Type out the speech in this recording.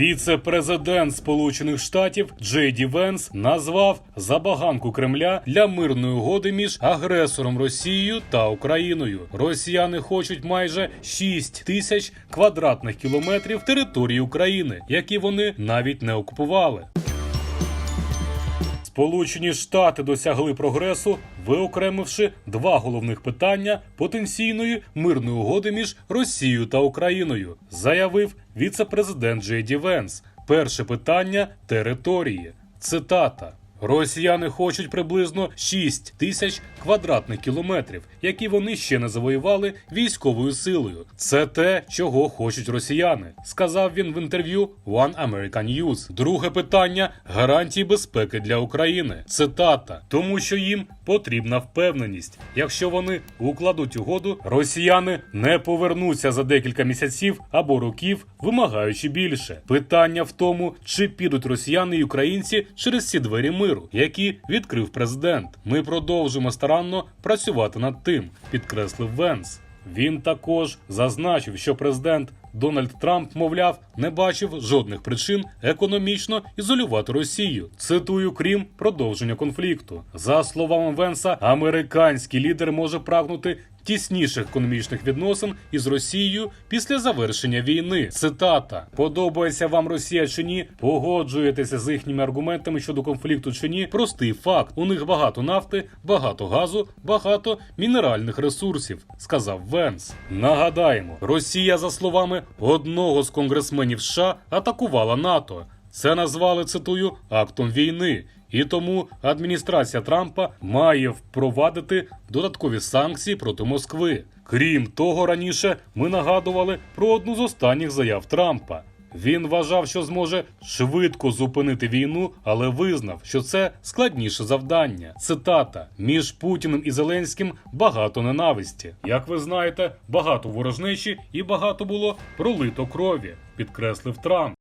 Віце-президент Сполучених Штатів Джей Ді Венс назвав забаганку Кремля для мирної угоди між агресором Росією та Україною. Росіяни хочуть майже 6 тисяч квадратних кілометрів території України, які вони навіть не окупували. Сполучені Штати досягли прогресу, виокремивши два головних питання потенційної мирної угоди між Росією та Україною, заявив віце-президент Джей Венс. Перше питання території. Цитата. Росіяни хочуть приблизно 6 тисяч квадратних кілометрів, які вони ще не завоювали військовою силою. Це те, чого хочуть росіяни, сказав він в інтерв'ю One American News. Друге питання гарантії безпеки для України. Цитата, тому що їм потрібна впевненість. Якщо вони укладуть угоду, росіяни не повернуться за декілька місяців або років, вимагаючи більше. Питання в тому, чи підуть росіяни і українці через ці двері миру, які відкрив президент. Ми продовжимо старанно працювати над тим, підкреслив Венс. Він також зазначив, що президент Дональд Трамп, мовляв, не бачив жодних причин економічно ізолювати Росію. Цитую, крім продовження конфлікту. За словами Венса, американський лідер може прагнути тісніших економічних відносин із Росією після завершення війни. Цитата: подобається вам Росія чи ні? Погоджуєтеся з їхніми аргументами щодо конфлікту чи ні? Простий факт: у них багато нафти, багато газу, багато мінеральних ресурсів, сказав Венс. Нагадаємо, Росія, за словами одного з конгресменів США, атакувала НАТО. Це назвали цитую актом війни. І тому адміністрація Трампа має впровадити додаткові санкції проти Москви. Крім того, раніше ми нагадували про одну з останніх заяв Трампа. Він вважав, що зможе швидко зупинити війну, але визнав, що це складніше завдання. Цитата: між Путіним і Зеленським багато ненависті. Як ви знаєте, багато ворожнечі і багато було пролито крові, підкреслив Трамп.